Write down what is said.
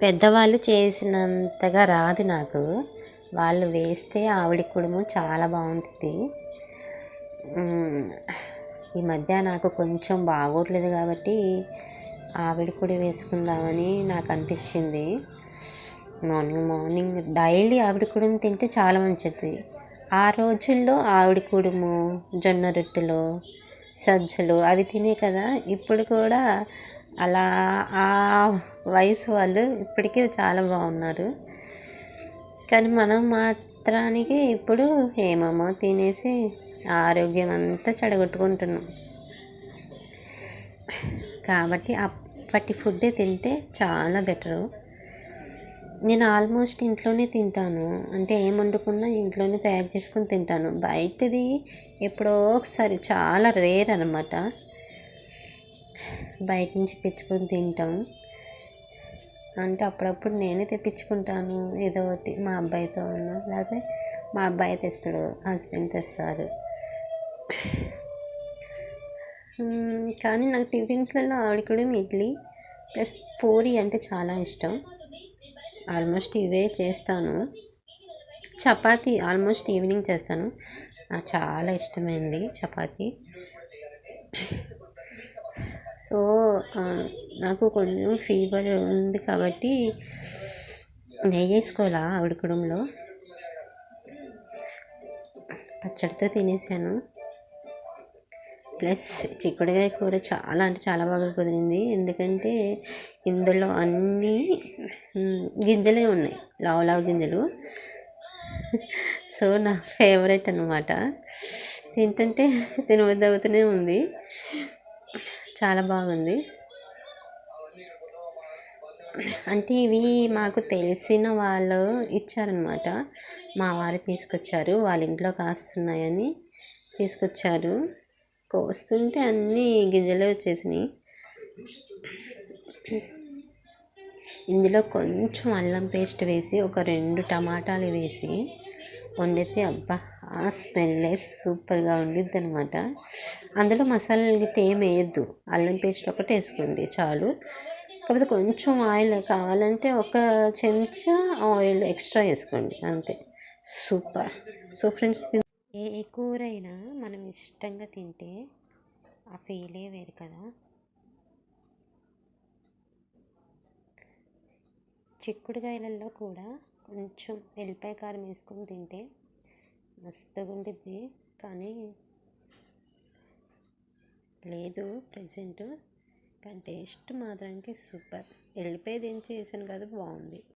పెద్దవాళ్ళు చేసినంతగా రాదు నాకు. వాళ్ళు వేస్తే ఆవిడ కుడుము చాలా బాగుంటుంది. ఈ మధ్య నాకు కొంచెం బాగోట్లేదు కాబట్టి ఆవిడ కుడి వేసుకుందామని నాకు అనిపించింది. మార్నింగ్ మార్నింగ్ డైలీ ఆవిడ కుడుము తింటే చాలా మంచిది. ఆ రోజుల్లో ఆవిడ కుడుము జొన్న రొట్టెలు సజ్జలు అవి తినే కదా ఇప్పుడు కూడా అలా ఆ వయసు వాళ్ళు ఇప్పటికీ చాలా బాగున్నారు. కానీ మనం మాత్రానికి ఇప్పుడు ఏమేమో తినేసి ఆరోగ్యం అంతా చెడగొట్టుకుంటున్నాం. కాబట్టి అప్పటి ఫుడ్డే తింటే చాలా బెటరు. నేను ఆల్మోస్ట్ ఇంట్లోనే తింటాను. అంటే ఏం వండుకున్నా ఇంట్లోనే తయారు చేసుకుని తింటాను. బయటది ఎప్పుడో ఒకసారి చాలా రేర్ అనమాట బయట నుంచి తెచ్చుకొని తింటాం. అంటే అప్పుడప్పుడు నేనే తెప్పించుకుంటాను. ఏదో ఒకటి మా అబ్బాయితో అన్నా లేకపోతే మా అబ్బాయి తెస్తాడు హస్బెండ్ తెస్తారు. కానీ నాకు టిఫిన్స్లలో ఆవిడకూడెం ఇడ్లీ ప్లస్ పూరి అంటే చాలా ఇష్టం. ఆల్మోస్ట్ ఇవే చేస్తాను. చపాతి ఆల్మోస్ట్ ఈవినింగ్ చేస్తాను. నాకు చాలా ఇష్టమైంది చపాతి. సో నాకు కొంచెం ఫీవర్ ఉంది కాబట్టి నెయ్యి వేసుకోవాలా ఆవిడ పచ్చడితో తినేసాను. ప్లస్ చిక్కుడుకాయ కూర చాలా అంటే చాలా బాగా కుదిరింది. ఎందుకంటే ఇందులో అన్నీ గింజలే ఉన్నాయి. లావు లావు గింజలు. సో నా ఫేవరెట్ అనమాట తింటుంటే తినవద్దవుతూనే ఉంది. చాలా బాగుంది. అంటే ఇవి మాకు తెలిసిన వాళ్ళు ఇచ్చారనమాట మా వారు తీసుకొచ్చారు. వాళ్ళ ఇంట్లో కాస్తున్నాయని తీసుకొచ్చారు. కోస్తుంటే అన్నీ గింజలే వచ్చేసినాయి. ఇందులో కొంచెం అల్లం పేస్ట్ వేసి ఒక రెండు టమాటాలు వేసి వండితే అబ్బా ఆ స్మెల్లే సూపర్గా ఉండిద్ది అనమాట అందులో మసాలాలు గిట్ట ఏం వేయద్దు. అల్లం పేస్ట్ ఒకటి వేసుకోండి చాలు. కాకపోతే కొంచెం ఆయిల్ కావాలంటే ఒక చెంచా ఆయిల్ ఎక్స్ట్రా వేసుకోండి అంతే. సూపర్. సో ఫ్రెండ్స్ ఏ కూరైనా మనం ఇష్టంగా తింటే ఆ ఫీలే వేరు కదా. చిక్కుడుకాయలలో కూడా కొంచెం ఎల్లిపాయ కారం వేసుకొని తింటే మస్తుగా ఉండిద్ది కానీ లేదు ప్రజెంట్. కానీ టేస్ట్ మాత్రానికి సూపర్. ఎల్లిపాయ దించి వేసాను కదా బాగుంది.